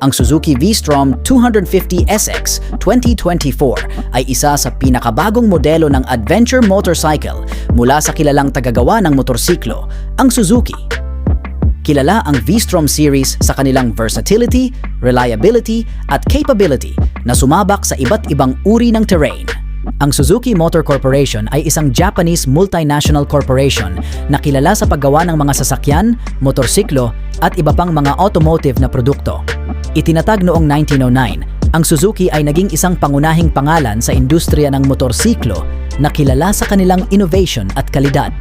Ang Suzuki V-Strom 250 SX 2024 ay isa sa pinakabagong modelo ng adventure motorcycle mula sa kilalang tagagawa ng motorsiklo, ang Suzuki. Kilala ang V-Strom series sa kanilang versatility, reliability at capability na sumabak sa iba't ibang uri ng terrain. Ang Suzuki Motor Corporation ay isang Japanese multinational corporation na kilala sa paggawa ng mga sasakyan, motorsiklo at iba pang mga automotive na produkto. Itinatag noong 1909, ang Suzuki ay naging isang pangunahing pangalan sa industriya ng motorsiklo na kilala sa kanilang innovation at kalidad.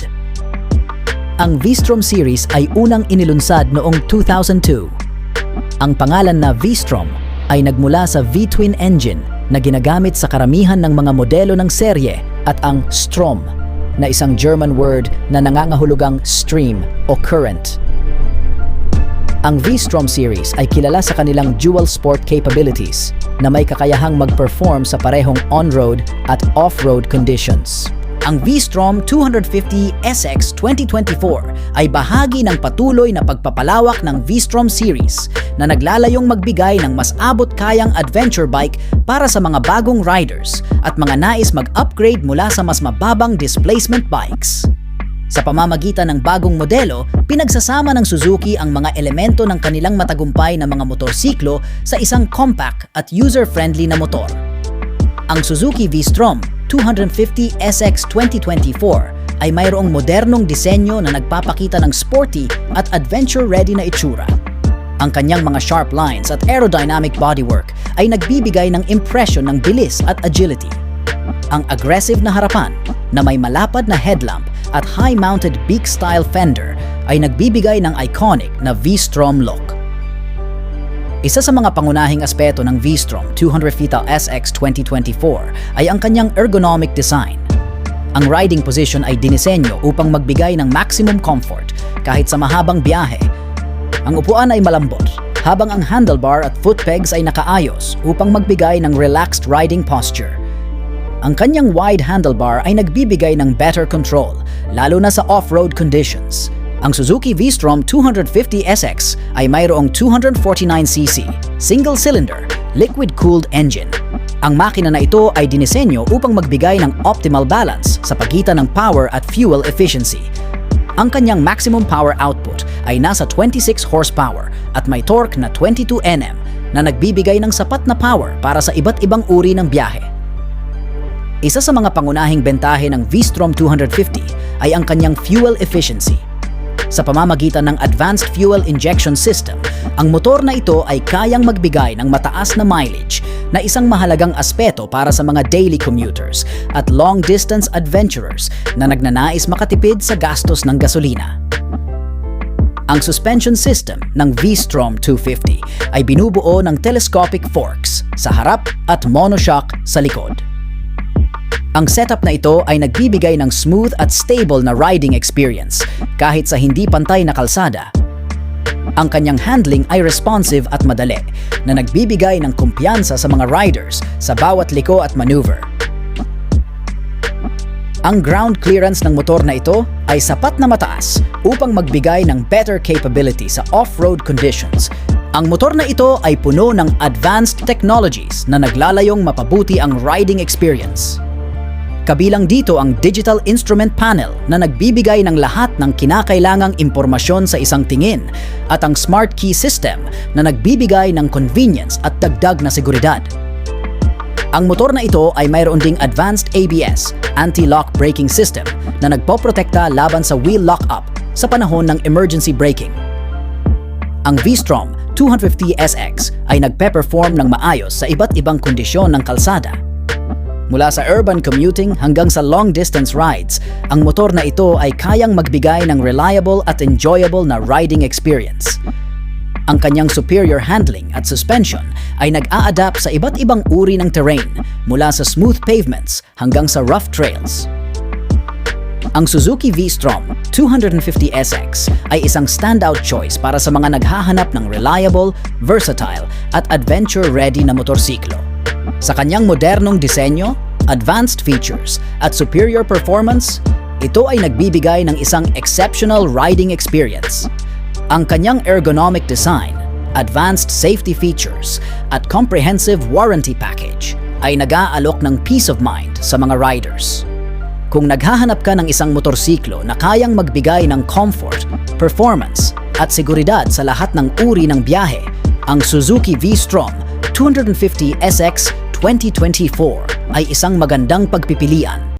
Ang V-Strom series ay unang inilunsad noong 2002. Ang pangalan na V-Strom ay nagmula sa V-twin engine na ginagamit sa karamihan ng mga modelo ng serye at ang Strom na isang German word na nangangahulugang stream o current. Ang V-Strom series ay kilala sa kanilang dual sport capabilities na may kakayahang mag-perform sa parehong on-road at off-road conditions. Ang V-Strom 250 SX 2024 ay bahagi ng patuloy na pagpapalawak ng V-Strom series na naglalayong magbigay ng mas abot kayang adventure bike para sa mga bagong riders at mga nais mag-upgrade mula sa mas mababang displacement bikes. Sa pamamagitan ng bagong modelo, pinagsasama ng Suzuki ang mga elemento ng kanilang matagumpay na mga motorsiklo sa isang compact at user-friendly na motor. Ang Suzuki V-Strom 250 SX 2024 ay mayroong modernong disenyo na nagpapakita ng sporty at adventure-ready na itsura. Ang kanyang mga sharp lines at aerodynamic bodywork ay nagbibigay ng impression ng bilis at agility. Ang aggressive na harapan na may malapad na headlamp at high-mounted beak-style fender ay nagbibigay ng iconic na V-Strom look. Isa sa mga pangunahing aspeto ng V-Strom 200 SX 2024 ay ang kanyang ergonomic design. Ang riding position ay dinisenyo upang magbigay ng maximum comfort kahit sa mahabang biyahe. Ang upuan ay malambot, habang ang handlebar at foot pegs ay nakaayos upang magbigay ng relaxed riding posture. Ang kanyang wide handlebar ay nagbibigay ng better control, lalo na sa off-road conditions. Ang Suzuki V-Strom 250 SX ay mayroong 249cc, single-cylinder, liquid-cooled engine. Ang makina na ito ay dinisenyo upang magbigay ng optimal balance sa pagitan ng power at fuel efficiency. Ang kanyang maximum power output ay nasa 26 horsepower at may torque na 22 Nm na nagbibigay ng sapat na power para sa iba't ibang uri ng biyahe. Isa sa mga pangunahing bentahe ng V-Strom 250 ay ang kanyang fuel efficiency. Sa pamamagitan ng Advanced Fuel Injection System, ang motor na ito ay kayang magbigay ng mataas na mileage na isang mahalagang aspeto para sa mga daily commuters at long-distance adventurers na nagnanais makatipid sa gastos ng gasolina. Ang suspension system ng V-Strom 250 ay binubuo ng telescopic forks sa harap at monoshock sa likod. Ang setup na ito ay nagbibigay ng smooth at stable na riding experience kahit sa hindi pantay na kalsada. Ang kanyang handling ay responsive at madali na nagbibigay ng kumpiyansa sa mga riders sa bawat liko at maneuver. Ang ground clearance ng motor na ito ay sapat na mataas upang magbigay ng better capability sa off-road conditions. Ang motor na ito ay puno ng advanced technologies na naglalayong mapabuti ang riding experience. Kabilang dito ang digital instrument panel na nagbibigay ng lahat ng kinakailangang impormasyon sa isang tingin at ang smart key system na nagbibigay ng convenience at dagdag na seguridad. Ang motor na ito ay mayroon ding advanced ABS, anti-lock braking system na nagpoprotekta laban sa wheel lock-up sa panahon ng emergency braking. Ang V-Strom 250 SX ay nagpe-perform ng maayos sa iba't ibang kondisyon ng kalsada Mula sa urban commuting hanggang sa long-distance rides, ang motor na ito ay kayang magbigay ng reliable at enjoyable na riding experience. Ang kanyang superior handling at suspension ay nag-a-adapt sa iba't ibang uri ng terrain mula sa smooth pavements hanggang sa rough trails. Ang Suzuki V-Strom 250 SX ay isang standout choice para sa mga naghahanap ng reliable, versatile at adventure-ready na motorsiklo. Sa kanyang modernong disenyo, advanced features at superior performance, ito ay nagbibigay ng isang exceptional riding experience. Ang kanyang ergonomic design advanced safety features, at comprehensive warranty package ay nag-aalok ng peace of mind sa mga riders. Kung naghahanap ka ng isang motorsiklo na kayang magbigay ng comfort, performance, at seguridad sa lahat ng uri ng biyahe, ang Suzuki V-Strom 250 SX 2024 ay isang magandang pagpipilian